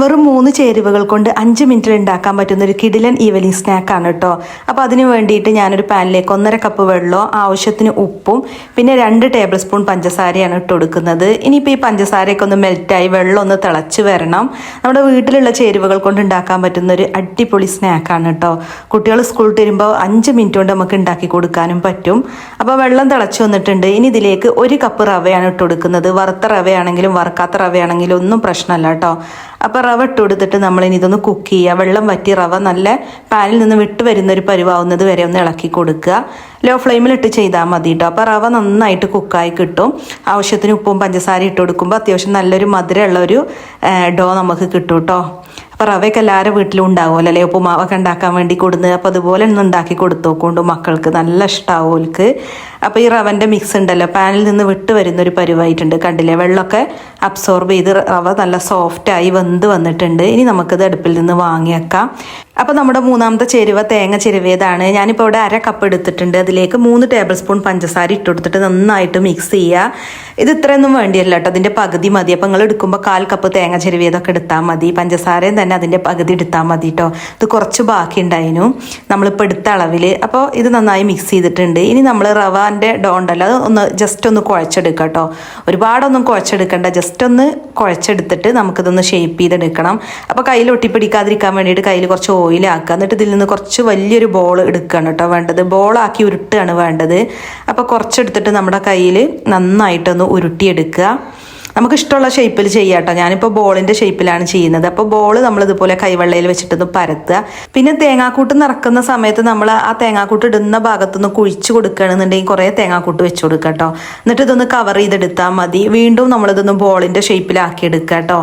വെറും മൂന്ന് ചേരുവകൾ കൊണ്ട് അഞ്ച് മിനിറ്റിൽ ഉണ്ടാക്കാൻ പറ്റുന്ന ഒരു കിടിലൻ ഈവനിങ് സ്നാക്കാണ് കേട്ടോ അപ്പോൾ അതിന് വേണ്ടിയിട്ട് ഞാനൊരു പാനിലേക്ക് ഒന്നര കപ്പ് വെള്ളവും ആവശ്യത്തിന് ഉപ്പും പിന്നെ രണ്ട് ടേബിൾ സ്പൂൺ പഞ്ചസാരയാണ് ഇട്ട് കൊടുക്കുന്നത്. ഇനിയിപ്പോൾ ഈ പഞ്ചസാരയൊക്കെ ഒന്ന് മെൽറ്റായി വെള്ളം ഒന്ന് തിളച്ച് വരണം. നമ്മുടെ വീട്ടിലുള്ള ചേരുവകൾ കൊണ്ട് ഉണ്ടാക്കാൻ പറ്റുന്ന ഒരു അടിപൊളി സ്നാക്കാണ് കേട്ടോ കുട്ടികൾ സ്കൂളിൽ വരുമ്പോൾ അഞ്ച് മിനിറ്റ് കൊണ്ട് നമുക്ക് ഉണ്ടാക്കി കൊടുക്കാനും പറ്റും. അപ്പോൾ വെള്ളം തിളച്ച് വന്നിട്ടുണ്ട്. ഇനി ഇതിലേക്ക് ഒരു കപ്പ് റവയാണ് ഇട്ട് കൊടുക്കുന്നത്. വറുത്ത റവയാണെങ്കിലും വറുക്കാത്ത റവയാണെങ്കിലും ഒന്നും പ്രശ്നമല്ല കേട്ടോ അപ്പോൾ റവ ഇട്ട് കൊടുത്തിട്ട് നമ്മളിനി ഇതൊന്ന് കുക്ക് ചെയ്യുക വെള്ളം വറ്റി റവ നല്ല പാനിൽ നിന്ന് വിട്ട് വരുന്ന ഒരു പരുവാവുന്നത് വരെ ഒന്ന് ഇളക്കി കൊടുക്കുക. ലോ ഫ്ലെയിമിലിട്ട് ചെയ്താൽ മതി കേട്ടോ അപ്പോൾ റവ നന്നായിട്ട് കുക്കായി കിട്ടും. ആവശ്യത്തിന് ഉപ്പും പഞ്ചസാര ഇട്ട് കൊടുക്കുമ്പോൾ അത്യാവശ്യം നല്ലൊരു മധുരമുള്ള ഒരു ഡോ നമുക്ക് കിട്ടും കേട്ടോ അപ്പോൾ റവയൊക്കെ എല്ലാവരും വീട്ടിലും ഉണ്ടാവുമല്ലോ അല്ലേ? ഉപ്പുമാവൊക്കെ ഉണ്ടാക്കാൻ വേണ്ടി കൊടുന്ന് അപ്പോൾ അതുപോലെ ഒന്ന് ഉണ്ടാക്കി കൊടുത്തോക്കൊണ്ട് മക്കൾക്ക്. നല്ല ഇഷ്ടമാവും ഓൽക്ക്. അപ്പോൾ ഈ റവന്റെ മിക്സ് ഉണ്ടല്ലോ. പാനിൽ നിന്ന് വിട്ട് വരുന്ന ഒരു പരുവായിട്ടുണ്ട്. കണ്ടില്ലേ? വെള്ളമൊക്കെ അബ്സോർബ് ചെയ്ത് റവ നല്ല സോഫ്റ്റായി വെന്ത് വന്നിട്ടുണ്ട്. ഇനി നമുക്കിത് അടുപ്പിൽ നിന്ന് വാങ്ങി വെക്കാം അപ്പോൾ നമ്മുടെ മൂന്നാമത്തെ ചേരുവ തേങ്ങ ചെരുവേതാണ് ഞാനിപ്പോൾ ഇവിടെ അര കപ്പ് എടുത്തിട്ടുണ്ട്. അതിലേക്ക് മൂന്ന് ടേബിൾ സ്പൂൺ പഞ്ചസാര ഇട്ട് കൊടുത്തിട്ട് നന്നായിട്ട് മിക്സ് ചെയ്യുക ഇത് ഇത്രയൊന്നും വേണ്ടിയല്ല കേട്ടോ. അതിന്റെ പകുതി മതി. അപ്പോൾ നിങ്ങൾ എടുക്കുമ്പോൾ കാൽ കപ്പ് തേങ്ങ ചെരുവേതൊക്കെ എടുത്താൽ മതി. പഞ്ചസാരയും തന്നെ അതിന്റെ പകുതി എടുത്താൽ മതി കേട്ടോ. ഇത് കുറച്ച് ബാക്കി ഉണ്ടായിരുന്നു നമ്മളിപ്പോൾ എടുത്ത അളവിൽ അപ്പോൾ ഇത് നന്നായി മിക്സ് ചെയ്തിട്ടുണ്ട്. ഇനി നമ്മൾ റവാന്റെ ഡോ ഉണ്ടല്ലോ അത് ഒന്ന് ജസ്റ്റ് ഒന്ന് കുഴച്ചെടുക്കുക കേട്ടോ. ഒരുപാടൊന്നും കുഴച്ചെടുക്കണ്ട. ജസ്റ്റ് ഒന്ന് കുഴച്ചെടുത്തിട്ട് നമുക്കിതൊന്ന് ഷേപ്പ് ചെയ്തെടുക്കണം. അപ്പോൾ കയ്യിൽ ഒട്ടിപ്പിടിക്കാതിരിക്കാൻ വേണ്ടിയിട്ട് കയ്യിൽ കുറച്ച് ഓയിലാക്കുക എന്നിട്ട് ഇതിൽ നിന്ന് കുറച്ച് വലിയൊരു ബോൾ എടുക്കുകയാണ് കേട്ടോ വേണ്ടത്. ബോളാക്കി ഉരുട്ടുകയാണ് വേണ്ടത്. അപ്പോൾ കുറച്ചെടുത്തിട്ട് നമ്മുടെ കയ്യിൽ നന്നായിട്ടൊന്ന് ഉരുട്ടിയെടുക്കുക. നമുക്ക് ഇഷ്ടമുള്ള ഷേപ്പിൽ ചെയ്യാം കേട്ടോ. ഞാനിപ്പോൾ ബോളിന്റെ ഷേപ്പിലാണ് ചെയ്യുന്നത്. അപ്പോൾ ബോൾ നമ്മൾ ഇതുപോലെ കൈവെള്ളയിൽ വെച്ചിട്ടൊന്ന് പരത്തുക. പിന്നെ തേങ്ങാക്കൂട്ട് നിറക്കുന്ന സമയത്ത് നമ്മൾ ആ തേങ്ങാക്കൂട്ട് ഇടുന്ന ഭാഗത്തുനിന്ന് കുഴിച്ച് കൊടുക്കുകയാണെന്നുണ്ടെങ്കിൽ കുറേ തേങ്ങാക്കൂട്ട് വെച്ച് കൊടുക്കുക കേട്ടോ. എന്നിട്ട് ഇതൊന്ന് കവർ ചെയ്തെടുത്താൽ മതി. വീണ്ടും നമ്മളിതൊന്ന് ബോളിന്റെ ഷേപ്പിലാക്കി എടുക്കുക കേട്ടോ.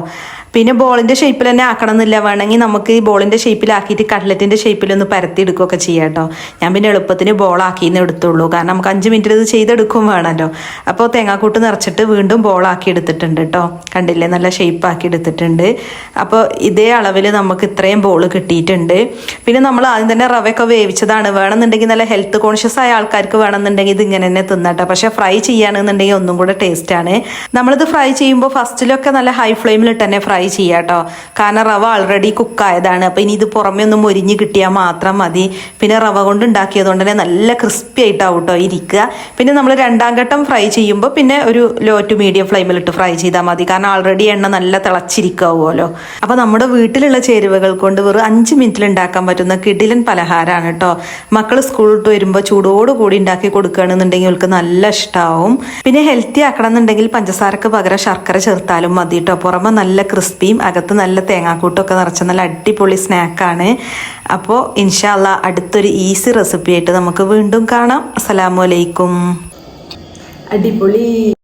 പിന്നെ ബോളിന്റെ ഷേപ്പിൽ തന്നെ ആക്കണം എന്നില്ല വേണമെങ്കിൽ നമുക്ക് ഈ ബോളിന്റെ ഷേപ്പിലാക്കിയിട്ട് കട്ട്ലറ്റിന്റെ ഷേപ്പിലൊന്ന് പരത്തി എടുക്കുകയൊക്കെ ചെയ്യാം കേട്ടോ. ഞാൻ പിന്നെ എളുപ്പത്തിന് ബോളാക്കിയെന്ന് എടുത്തുള്ളൂ. കാരണം നമുക്ക് അഞ്ച് മിനിറ്റിൽ ഇത് ചെയ്തെടുക്കും വേണമല്ലോ. അപ്പോൾ തേങ്ങാക്കൂട്ട് നിറച്ചിട്ട് വീണ്ടും ബോളാക്കി എടുത്തിട്ടുണ്ട് കേട്ടോ. കണ്ടില്ലേ? നല്ല ഷേപ്പാക്കി എടുത്തിട്ടുണ്ട്. അപ്പോൾ ഇതേ അളവിൽ നമുക്ക് ഇത്രയും ബോൾ കിട്ടിയിട്ടുണ്ട്. പിന്നെ നമ്മൾ ആദ്യം തന്നെ റവയൊക്കെ വേവിച്ചതാണ്. വേണമെന്നുണ്ടെങ്കിൽ നല്ല ഹെൽത്ത് കോൺഷ്യസ് ആയ ആൾക്കാർക്ക് വേണമെന്നുണ്ടെങ്കിൽ ഇത് ഇങ്ങനെ തന്നെ തിന്നട്ടോ പക്ഷേ ഫ്രൈ ചെയ്യാണെന്നുണ്ടെങ്കിൽ ഒന്നും കൂടെ ടേസ്റ്റാണ് നമ്മളിത് ഫ്രൈ ചെയ്യുമ്പോൾ ഫസ്റ്റിലൊക്കെ നല്ല ഹൈ ഫ്ലെയിമിൽ തന്നെ ഫ്രൈ ചെയ്യാം കേട്ടോ കാരണം റവ ഓൾറെഡി കുക്കായതാണ് അപ്പോൾ ഇനി ഇത് പുറമേ ഒന്ന് മൊരിഞ്ഞ് കിട്ടിയാൽ മാത്രം മതി. പിന്നെ റവ കൊണ്ട് ഉണ്ടാക്കിയത് കൊണ്ട് തന്നെ നല്ല ക്രിസ്പി ആയിട്ടാവും കേട്ടോ ഇരിക്കുക. പിന്നെ നമ്മൾ രണ്ടാം ഘട്ടം ഫ്രൈ ചെയ്യുമ്പോൾ പിന്നെ ഒരു ലോ ടു മീഡിയം ഫ്ലെയിമിലിട്ട് ഫ്രൈ ചെയ്താൽ മതി. കാരണം ഓൾറെഡി എണ്ണ നല്ല തിളച്ചിരിക്കാവുമല്ലോ അപ്പോൾ നമ്മുടെ വീട്ടിലുള്ള ചേരുവകൾ കൊണ്ട് വെറും അഞ്ച് മിനിറ്റിൽ ഉണ്ടാക്കാൻ പറ്റുന്ന കിടിലൻ പലഹാരമാണ് കേട്ടോ മക്കൾ സ്കൂളിട്ട് വരുമ്പോൾ ചൂടോട് കൂടി ഉണ്ടാക്കി കൊടുക്കുകയാണെന്നുണ്ടെങ്കിൽ അവർക്ക് നല്ല ഇഷ്ടമാവും പിന്നെ ഹെൽത്തി ആക്കണം എന്നുണ്ടെങ്കിൽ പഞ്ചസാരക്ക് പകരം ശർക്കര ചേർത്താലും മതി കേട്ടോ പുറമെ നല്ല ക്രിസ്പിയും അകത്ത് നല്ല തേങ്ങാക്കൂട്ടൊക്കെ നിറച്ച നല്ല അടിപൊളി സ്നാക്കാണ്. അപ്പോൾ ഇൻഷാല്ല അടുത്തൊരു ഈസി റെസിപ്പി ആയിട്ട് നമുക്ക് വീണ്ടും കാണാം. അസലാമലൈക്കും അടിപൊളി.